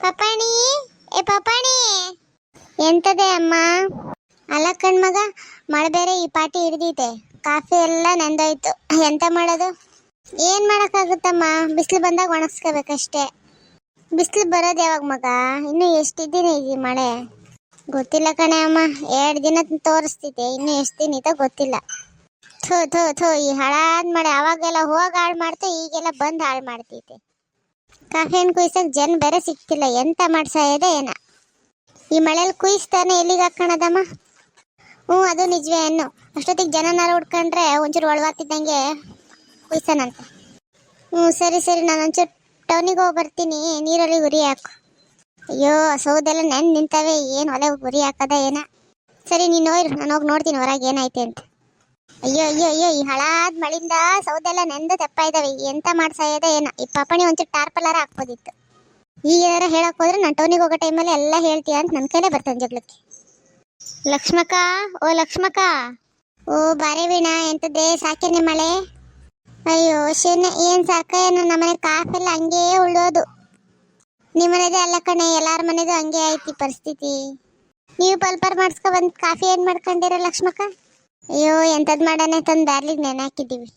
ಪಪಾಣಿ? ಏ ಪಪಾಣಿ! ಎಂತದೆ ಅಮ್ಮ? ಅಲ್ಲ ಕಣ್ಮಗ ಮಳೆ ಬೇರೆ ಈ ಪಾಟಿ ಹಿಡಿದೈತೆ. ಕಾಫಿ ಎಲ್ಲ ನೆಂದೋಯ್ತು. ಎಂತ ಮಾಡೋದು? ಏನ್ ಮಾಡಕ್ಕಾಗುತ್ತಮ್ಮ? ಬಿಸಿಲು ಬಂದಾಗ ಒಣಗಿಸ್ಕೋಬೇಕಷ್ಟೇ. ಬಿಸಿಲು ಬರೋದು ಯಾವಾಗ ಮಗ? ಇನ್ನು ಎಷ್ಟು ದಿನ ಇದೆ ಮಳೆ? ಗೊತ್ತಿಲ್ಲ ಕಣೆ ಅಮ್ಮ. ಎರಡು ದಿನ ತೋರಿಸ್ತಿದ್ದೆ. ಇನ್ನು ಎಷ್ಟು ದಿನ ಗೊತ್ತಿಲ್ಲ. ಥೋ ಥೋ ಥೋ, ಈ ಹಾಳಾದ ಮಳೆ. ಅವಾಗೆಲ್ಲ ಹೋಗಿ ಹಾಳು ಮಾಡ್ತು, ಈಗೆಲ್ಲ ಬಂದು ಹಾಳು ಮಾಡ್ತೈತೆ ಕಾಫಿ ಹಣ್ಣು ಕುಯ್ಸಕ್ ಜನ ಬೇರೆ ಸಿಕ್ತಿಲ್ಲ ಎಂತ ಮಾಡ್ಸಾಯದೆ ಏನ? ಈ ಮಳೆಯಲ್ಲಿ ಕುಯ್ಸ್ತಾನೆ ಎಲ್ಲಿಗೆ ಹಾಕೋಣದಮ್ಮ ಹ್ಞೂ, ಅದು ನಿಜವೇ ಅನ್ನು ಅಷ್ಟೊತ್ತಿಗೆ ಜನನಾರು ಹುಡ್ಕೊಂಡ್ರೆ ಒಂಚೂರು ಒಳವಾಗ್ತಿದ್ದಂಗೆ ಕುಯ್ಸನಂತೆ. ಹ್ಞೂ, ಸರಿ ಸರಿ, ನಾನು ಒಂಚೂರು ಟೌನಿಗೆ ಹೋಗಿ ಬರ್ತೀನಿ. ನೀರಲ್ಲಿ ಉರಿ ಹಾಕು. ಅಯ್ಯೋ, ಸೌದೆಲ್ಲ ನೆನ್ ನಿಂತವೆ. ಏನು ಒಲೆ ಉರಿ ಹಾಕದ ಏನ? ಸರಿ, ನೀನು ಹೋಯ್ರು. ನಾನು ಹೋಗಿ ನೋಡ್ತೀನಿ, ಹೊರಗೆ ಏನಾಯ್ತೆ ಅಂತ ಅಯ್ಯೋ ಅಯ್ಯೋ ಅಯ್ಯೋ ಈ ಹಳಾದ ಮಳಿಂದ ಸೌದೆಲ್ಲ ನೆಂದು ತೆಪ್ಪ ಇದಾವೆ. ಎಂತ ಮಾಡ್ಸಾಯದ ಏನ. ಈ ಪಾಪಣಿ ಒಂಚೂರು ಟಾರ್ಪಲಾರ ಹಾಕ್ಬೋದಿತ್ತು. ಈಗ ಏನಾರ ಹೇಳಕ್ ಹೋದ್ರೆ ನಾನು ಟೌನಿಗೆ ಹೋಗೋ ಟೈಮಲ್ಲಿ ಎಲ್ಲ ಹೇಳ್ತೀಯ ಅಂತ ನನ್ನ ಕೈಲೇ ಬರ್ತಾನೆ ಜಗ್ಲಕ್ಕೆ ಲಕ್ಷ್ಮಕ್ಕ ಓ ಲಕ್ಷ್ಮಕ್ಕ. ಓ ಬಾರೆ ವೀಣಾ ಎಂತದೇ ಸಾಕೆ ಮಳೆ. ಅಯ್ಯೋ ಶೇನ ಏನ್ ಸಾಕ ಏನು ನಮ್ಮನೆ ಕಾಫೆಲ್ಲ ಹಂಗೇ ಉಳ್ಳೋದು ನಿಮ್ಮನೇದೇ ಅಲ್ಲ ಕಣೆ ಎಲ್ಲಾರ ಮನೆದು ಹಂಗೆ ಐತಿ ಪರಿಸ್ಥಿತಿ. ನೀವು ಪಲ್ಪರ್ ಮಾಡಿಸ್ಕೊ ಬಂದ್ ಕಾಫಿ ಏನ್ ಮಾಡ್ಕೊಂಡಿರ ಲಕ್ಷ್ಮಕ್ಕ? ಅಯ್ಯೋ, ಎಂತದ್ ಮಾಡೋಣ ತಂದು ಬ್ಯಾರ್ಲಿಗೆ ನೆನೆ ಹಾಕಿದ್ದೀವಿ.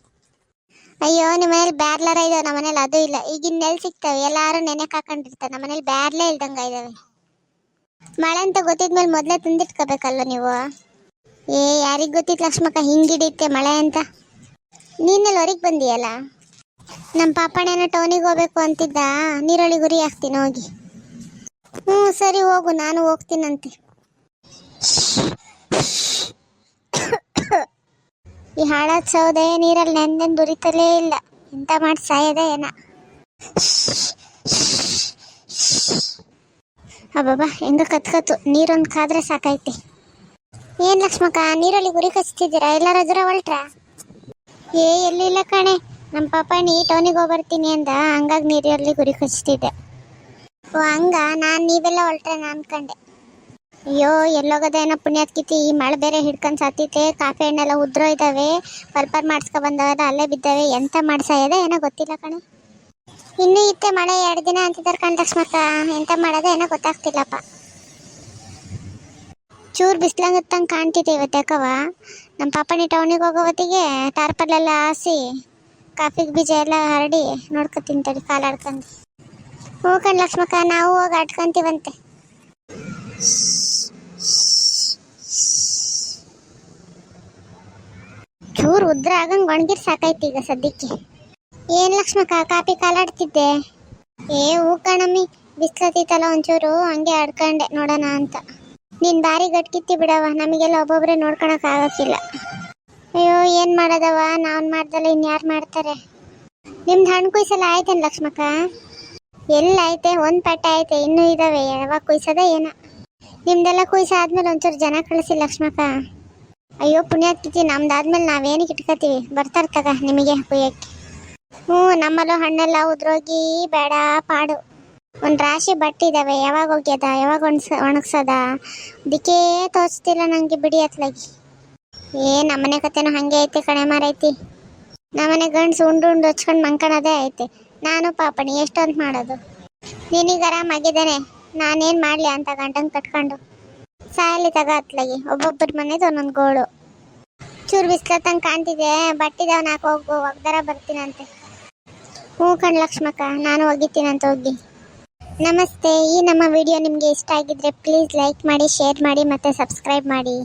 ಅಯ್ಯೋ ನಿಮ್ಮ ಮನೇಲಿ ಬ್ಯಾರ್ಲರ ಇದಾವೆ ನಮ್ಮ ಮನೇಲಿ ಅದು ಇಲ್ಲ. ಈಗಿನ ನೆಲ್ ಸಿಗ್ತವೆ, ಎಲ್ಲಾರು ನೆನೆಕ್ ಹಾಕೊಂಡಿರ್ತಾರೆ. ನಮ್ಮ ಮನೇಲಿ ಬ್ಯಾರ್ಲೇ ಇಲ್ದಂಗ ಇದಾವೆ. ಮಳೆ ಅಂತ ಗೊತ್ತಿದ್ಮೇಲೆ ಮೊದಲೇ ತಂದಿಟ್ಕೋಬೇಕಲ್ವ ನೀವು? ಏ, ಯಾರಿಗ ಗೊತ್ತಿತ್ ಲಕ್ಷ್ಮಕ್ಕ ಹಿಂಗಿಡಿತ್ತೆ ಮಳೆ ಅಂತ? ನೀನಲ್ಲಿ ಹೊರಗೆ ಬಂದಿಯಲ್ಲ? ನಮ್ಮ ಪಾಪಣ್ಣನ ಟೌನಿಗೆ ಹೋಗ್ಬೇಕು ಅಂತಿದ್ದ ನೀರೊಳಿ ಗುರಿ ಹಾಕ್ತೀನಿ ಹೋಗಿ. ಹ್ಞೂ ಸರಿ ಹೋಗು, ನಾನು ಹೋಗ್ತೀನಂತೆ. ಈ ಹಾಳಾದ ಸೌದೆ ನೀರಲ್ಲಿ ನೆಂದೆಂದು ದುರಿತಲೇ ಇಲ್ಲ. ಎಂತ ಮಾಡಿ ಸಾಯದೆ ಏನ? ಅಬ್ಬಬ್ಬಾ, ಹೆಂಗ ಕತ್ಕತ್ತು. ನೀರೊಂದು ಕಾದ್ರೆ ಸಾಕೈತಿ ಏನ್ ಲಕ್ಷ್ಮಕ್ಕ, ನೀರಲ್ಲಿ ಗುರಿ ಕಚ್ತಿದ್ದೀರಾ? ಎಲ್ಲರ ಹತ್ರ ಹೊಲ್ಟ್ರ? ಏ ಎಲ್ಲಿಲ್ಲ ಕಣೆ. ನಮ್ಮ ಪಾಪಣಿ ಟೌನಿಗೆ ಹೋಗಿ ಬರ್ತೀನಿ ಅಂದ. ಹಂಗಾಗಿ ನೀರಲ್ಲಿ ಗುರಿ ಕಚ್ತಿದ್ದೆ. ಓ, ಹಂಗ? ನಾನು ನೀವೆಲ್ಲ ಹೊಲ್ಟ್ರೆ ನಾನು ಅನ್ಕಂಡೆ. ಅಯ್ಯೋ ಎಲ್ಲೋಗದೇನೋ ಪುಣ್ಯಾತ್ಕಿತಿ ಈ ಮಳೆ ಬೇರೆ ಹಿಡ್ಕೊಂಡು ಸತ್ತಿತೆ ಕಾಫಿ ಹಣ್ಣೆಲ್ಲ ಉದ್ರೋ ಇದ್ದಾವೆ ಪಲ್ಪರ್ ಮಾಡಿಸ್ಕೊ ಬಂದವಾಗ ಅಲ್ಲೇ ಬಿದ್ದಾವೆ, ಎಂತ ಮಾಡ್ಸಾಯದ ಏನೋ ಗೊತ್ತಿಲ್ಲ ಕಣೆ. ಇನ್ನೂ ಇತ್ತೆ ಮಳೆ ಎರಡು ದಿನ ಅಂತಿದ್ದಾರೆ ಕಣ್ ಲಕ್ಷ್ಮಕ್ಕ, ಎಂತ ಮಾಡೋದ ಏನೋ ಗೊತ್ತಾಗ್ತಿಲ್ಲಪ್ಪ. ಚೂರು ಬಿಸಿಲಂಗತ್ತಂಗೆ ಕಾಣ್ತಿದೆ ಇವತ್ತು ಯಾಕವ ನಮ್ಮ ಪಾಪಣಿ ಟೌನಿಗೆ ಹೋಗೋ ಹೊತ್ತಿಗೆ ಟಾರ್ಪಲ್ಲೆಲ್ಲ ಹಾಸಿ, ಕಾಫಿಗೆ ಬೀಜ ಎಲ್ಲ ಹರಡಿ ನೋಡ್ಕೊತೀನಿ ತಿಂತಡಿ ಕಾಲು ಆಡ್ಕೊಂಡು. ಹ್ಞೂ ಕಣ್ ಲಕ್ಷ್ಮಕ್ಕ, ನಾವು ಹೋಗಿ ಆಡ್ಕೊಂತೀವಂತೆ. ಚೂರು ಉದ್ರ ಆಗಂಗ್ ಒಣಗಿರ್ ಸಾಕೈತಿ ಈಗ ಸದ್ಯಕ್ಕೆ. ಏನ್ ಲಕ್ಷ್ಮಕ್ಕ, ಕಾಪಿ ಕಾಲಾಡ್ತಿದ್ದೆ? ಏ ಹೂ ಕಣಮ್ಮಿ ಒಂಚೂರು, ಹಂಗೆ ಆಡ್ಕೊಂಡೆ ನೋಡೋಣ ಅಂತ. ನೀನ್ ಬಾರಿ ಗಟ್ಕಿತ್ತಿ ಬಿಡವ ನಮಗೆಲ್ಲ ಒಬ್ಬೊಬ್ರೆ ನೋಡ್ಕೊಳಕ್ ಆಗಕ್ಕಿಲ್ಲ. ಅಯ್ಯೋ, ಏನ್ ಮಾಡದವ ನಾನ್ ಮಾಡ್ದಲ್ಲ ಇನ್ಯಾರು ಮಾಡ್ತಾರೆ? ನಿಮ್ದು ಹಣ್ಣು ಕುಯ್ಸಲ್ಲ ಆಯ್ತೇನ್ ಲಕ್ಷ್ಮಕ್ಕ? ಎಲ್ಲ ಐತೆ ಒಂದ್ ಪಟ್ಟ ಐತೆ ಇನ್ನೂ ಇದಾವೆ, ಯಾವಾಗ ಕುಯ್ಸದ ಏನ. ನಿಮ್ದೆಲ್ಲ ಕುಯ್ಸಾದ್ಮೇಲೆ ಒಂಚೂರು ಜನ ಕಳಿಸಿ ಲಕ್ಷ್ಮಕ್ಕ. ಅಯ್ಯೋ, ಪುಣ್ಯ ಪುಣ್ಯಾತ್ಕಿತಿ ನಮ್ದಾದ್ಮೇಲೆ ನಾವೇನಕ್ಕೆ ಇಟ್ಕೋತೀವಿ? ಬರ್ತಾರ ತಗ ನಿಮಗೆ ಕುಯ್ಯಕ್ಕೆ. ಹ್ಞೂ, ನಮ್ಮಲ್ಲೂ ಹಣ್ಣೆಲ್ಲ ಉದ್ರೋಗಿ ಬೇಡ, ಪಾಡು. ಒಂದು ರಾಶಿ ಬಟ್ಟೆ ಇದಾವೆ, ಯಾವಾಗ ಒಗ್ಯದ ಯಾವಾಗ ಒಣಸ, ಒಣಗ್ಸದ? ಅದಕ್ಕೆ ತೋರಿಸ್ತಿಲ್ಲ ನನಗೆ ಬಿಡಿ ಅತ್ಲಾಗಿ. ಏ, ನಮ್ಮನೆ ಕತೆನೂ ಹಾಗೆ ಐತೆ ಕಣೆ ಮಾರೈತಿ. ನಮ್ಮನೆ ಗಂಡ್ಸು ಉಂಡು ಉಂಡು ಹಚ್ಕೊಂಡು ಮಂಕಣದೇ ಐತೆ. ನಾನು ಪಾಪಣಿ, ಎಷ್ಟೊಂದು ಮಾಡೋದು? ನಿನಗೆ ಆರಾಮಾಗಿದ್ದಾನೆ? ನಾನೇನು ಮಾಡಲಿ ಅಂತ ಗಂಟಂಗೆ ಕಟ್ಕೊಂಡು. ಸಾಲಿ ತಗತ್ಲಗಿ ಒಬ್ಬೊಬ್ಬರ ಮನೆದು ಒಂದೊಂದು ಗೋಳು. ಚೂರು ಬಿಸ್ಲತ್ತಂಗೆ ಕಾಣ್ತಿದೆ ಬಟ್ಟಿದವನ್ನ ಹಾಕಿ ಹೋಗು, ಒಗ್ದರ ಬರ್ತೀನಂತೆ. ಹ್ಞೂ ಕಣ್ ಲಕ್ಷ್ಮಕ್ಕ, ನಾನು ಒಗಿತೀನಂತ ಹೋಗಿ ನಮಸ್ತೆ. ಈ ನಮ್ಮ ವಿಡಿಯೋ ನಿಮಗೆ ಇಷ್ಟ ಆಗಿದ್ರೆ ಪ್ಲೀಸ್ ಲೈಕ್ ಮಾಡಿ, ಶೇರ್ ಮಾಡಿ ಮತ್ತು ಸಬ್ಸ್ಕ್ರೈಬ್ ಮಾಡಿ.